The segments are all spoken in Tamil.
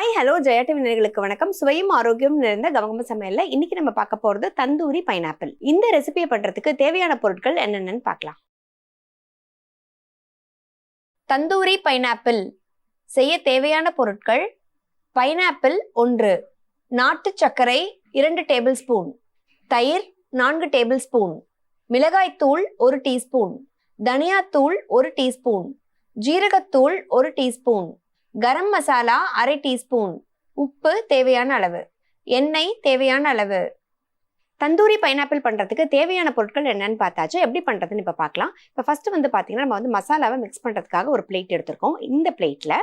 ஹாய் ஹலோ ஜெயா டிவி வணக்கம். சுவையும் ஆரோக்கியம் நிறைந்த கவகம சமையல்ல இன்னைக்கு நம்ம பார்க்க போறது தந்தூரி பைனாப்பிள் இந்த ரெசிபியை பண்றதுக்கு தேவையான பொருட்கள் என்னென்னன்னு பார்க்கலாம். தந்தூரி பைனாப்பிள் செய்ய தேவையான பொருட்கள் பைனாப்பிள் ஒன்று நாட்டு சர்க்கரை இரண்டு டேபிள் ஸ்பூன் தயிர் நான்கு டேபிள் ஸ்பூன் மிளகாய்த்தூள் ஒரு டீஸ்பூன் தனியாத்தூள் ஒரு டீஸ்பூன் ஜீரகத்தூள் ஒரு டீஸ்பூன் கரம் மசாலா அரை டீஸ்பூன். உப்பு தேவையான அளவு. எண்ணெய் தேவையான அளவு. தந்தூரி பைனாப்பிள் பண்ணுறதுக்கு தேவையான பொருட்கள் என்னென்னு பார்த்தாச்சு. எப்படி பண்ணுறதுன்னு இப்போ பார்க்கலாம். இப்போ ஃபஸ்ட்டு வந்து பார்த்தீங்கன்னா நம்ம வந்து மசாலாவை மிக்ஸ் பண்ணுறதுக்காக ஒரு பிளேட் எடுத்திருக்கோம். இந்த பிளேட்டில்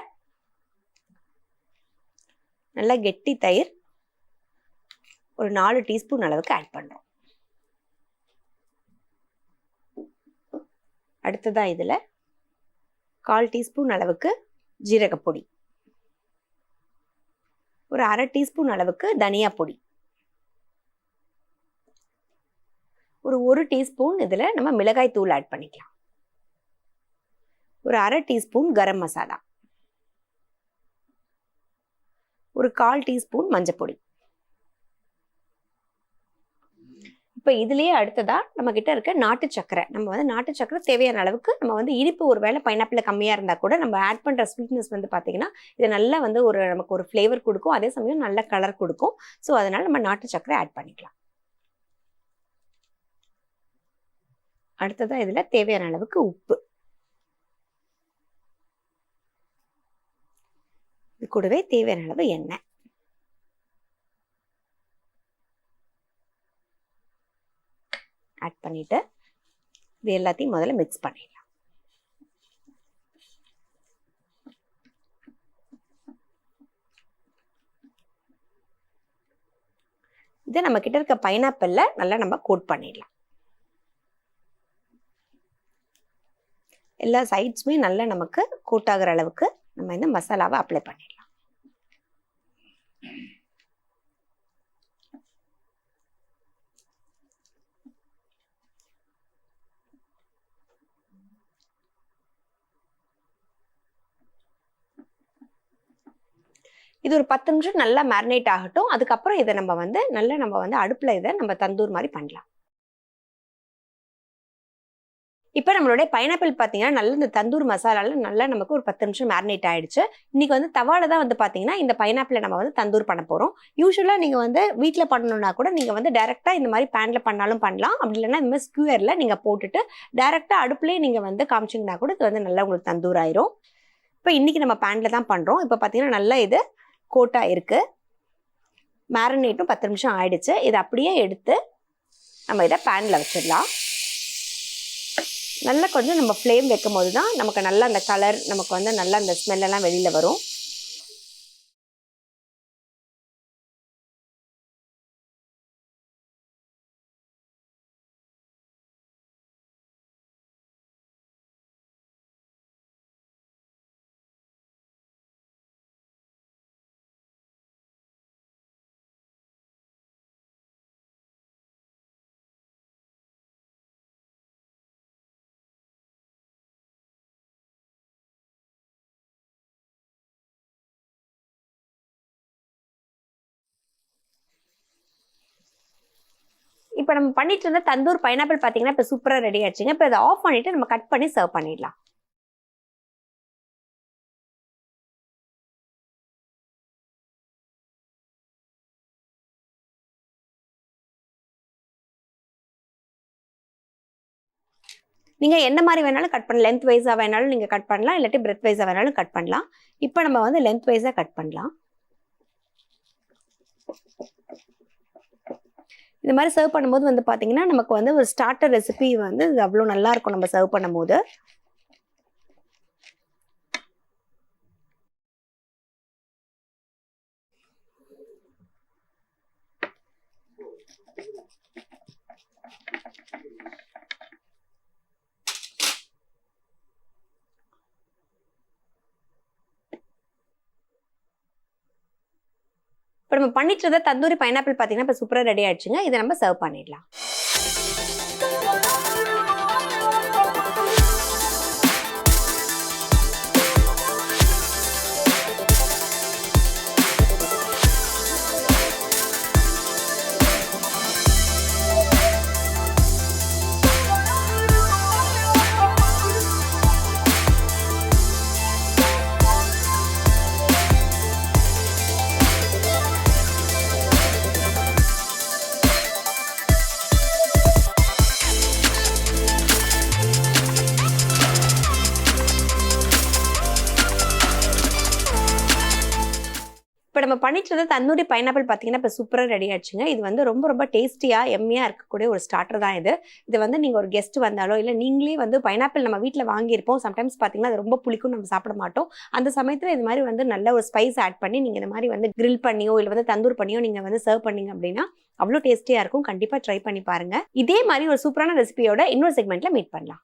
நல்லா கெட்டி தயிர் ஒரு நாலு டீஸ்பூன் அளவுக்கு ஆட் பண்ணுறோம் அடுத்ததாக இதில் கால் டீஸ்பூன் அளவுக்கு ஜீரகப்பொடி. ஒரு அரை டீஸ்பூன் அளவுக்கு தனியா பொடி. ஒரு ஒரு டீஸ்பூன் இதில் நம்ம மிளகாய் தூள் ஆட் பண்ணிக்கலாம். ஒரு அரை டீஸ்பூன் கரம் மசாலா. ஒரு கால் டீஸ்பூன் மஞ்சப்பொடி. இப்போ இதுலேயே அடுத்ததாக நம்ம கிட்ட இருக்க நாட்டு சக்கரை. நம்ம வந்து நாட்டு சக்கரை தேவையான அளவுக்கு நம்ம வந்து இனிப்பு ஒரு வேளை பைனாப்பிள் கம்மியாக இருந்தால் கூட நம்ம ஆட் பண்ணுற ஸ்வீட்னஸ் வந்து பார்த்திங்கன்னா இது நல்லா வந்து ஒரு நமக்கு ஒரு ஃப்ளேவர் கொடுக்கும். அதே சமயம் நல்ல கலர் கொடுக்கும். ஸோ அதனால நம்ம நாட்டு சக்கரை ஆட் பண்ணிக்கலாம். அடுத்ததாக இதில் தேவையான அளவுக்கு உப்பு. இது கூடவே தேவையான அளவு எண்ணெய். பண்ணிவிட்டு பண்ணிட்டு இது எல்லாத்தையும் முதல்ல மிக்ஸ் பண்ணிடலாம். இதை நம்ம கிட்ட இருக்க பைனாப்பிள்ல நல்லா நம்ம கோட் பண்ணிடலாம். எல்லா சைட்ஸுமே நல்லா நமக்கு கோட் அளவுக்கு நம்ம இந்த மசாலாவை அப்ளை பண்ணிடலாம். இது ஒரு பத்து நிமிஷம் நல்லா மேரினேட் ஆகட்டும். அதுக்கப்புறம் இதை நம்ம வந்து நல்லா நம்ம வந்து அடுப்பில் இதை நம்ம தந்தூர் மாதிரி பண்ணலாம். இப்போ நம்மளுடைய பைனாப்பிள் பார்த்தீங்கன்னா நல்ல இந்த தந்தூர் மசாலாவில் நல்லா நமக்கு ஒரு பத்து நிமிஷம் மேரினேட் ஆகிடுச்சு இன்றைக்கி வந்து தவால தான் வந்து பார்த்தீங்கன்னா இந்த பைனாப்பிளை நம்ம வந்து தந்தூர் பண்ண போகிறோம் யூஸ்வலாக நீங்கள் வந்து வீட்டில் பண்ணணும்னா கூட நீங்கள் வந்து டேரெக்டாக இந்த மாதிரி பேனில் பண்ணாலும் பண்ணலாம். அப்படி இல்லைன்னா இந்த மாதிரி ஸ்க்யூயரில் நீங்கள் போட்டுட்டு டேரெக்டாக அடுப்புலேயே நீங்கள் வந்து காமிச்சிங்கன்னா கூட இது வந்து நல்லா உங்களுக்கு தந்தூர் ஆயிரும். இப்போ இன்றைக்கி நம்ம பேனில் தான் பண்ணுறோம் இப்போ பார்த்தீங்கன்னா நல்லா இது கோட்டாக இருக்குது மேரினேட்டும் பத்து நிமிஷம் ஆயிடுச்சு. இதை அப்படியே எடுத்து நம்ம இதை பேனில் வச்சிடலாம். நல்லா கொஞ்சம் நம்ம ஃப்ளேம் வைக்கும் போது தான் நமக்கு நல்லா அந்த கலர் நமக்கு வந்து நல்லா அந்த ஸ்மெல்லாம் வெளியில் வரும். இப்போ நம்ம பண்ணிட்டு இருந்த தந்தூர் பைனாப்பிள் பார்த்தீங்கன்னா இப்போ சூப்பராக ரெடி ஆச்சுங்க இப்போ இதை ஆஃப் பண்ணிட்டு நம்ம கட் பண்ணி சர்வ் பண்ணிடலாம். நீங்கள் என்ன மாதிரி வேணாலும் கட் பண்ணலாம் லென்த் வைஸாக வேணாலும் நீங்கள் கட் பண்ணலாம். இல்லாட்டி பிரெத் வைஸாக வேணாலும் கட் பண்ணலாம். இப்போ நம்ம வந்து லென்த் வைஸாக கட் பண்ணலாம். இந்த மாதிரி சர்வ் பண்ணும்போது வந்து பார்த்தீங்கன்னா நமக்கு வந்து ஒரு ஸ்டார்டர் ரெசிபி வந்து இது அவ்வளோ நல்லா இருக்கும் நம்ம சர்வ் பண்ணும்போது. இப்போ நம்ம பண்ணிட்டு இருந்த தந்தூரி பைனாப்பிள் பார்த்தீங்கன்னா இப்போ சூப்பராக ரெடி ஆயிடுச்சுங்க. இதை நம்ம சர்வ் பண்ணிடலாம். இப்போ நம்ம பண்ணிட்டு இருந்த தந்தூரி பைனாப்பிள் பார்த்தீங்கன்னா இப்போ சூப்பராக ரெடி ஆச்சுங்க இது வந்து ரொம்ப ரொம்ப டேஸ்டியாக எம்மியாக இருக்கக்கூடிய ஒரு ஸ்டார்டர் தான் இது. இது வந்து நீங்கள் ஒரு கெஸ்ட் வந்தாலோ இல்லை நீங்களே வந்து பைனாப்பிள் நம்ம வீட்டில் வாங்கியிருப்போம். சம்டைம்ஸ் பார்த்தீங்கன்னா அது ரொம்ப புளிக்கும் நம்ம சாப்பிட மாட்டோம். அந்த சமயத்தில் இது மாதிரி வந்து நல்ல ஒரு ஸ்பைஸ் ஆட் பண்ணி நீங்கள் இந்த மாதிரி வந்து கிரில் பண்ணியோ இல்லை வந்து தந்தூர் பண்ணியோ நீங்கள் வந்து சர்வ் பண்ணீங்க அப்படின்னா அவ்வளோ டேஸ்டியாக இருக்கும். கண்டிப்பாக ட்ரை பண்ணி பாருங்க. இதே மாதிரி ஒரு சூப்பரான ரெசிபியோட இன்னொரு செக்மெண்ட்டில் மீட் பண்ணலாம்.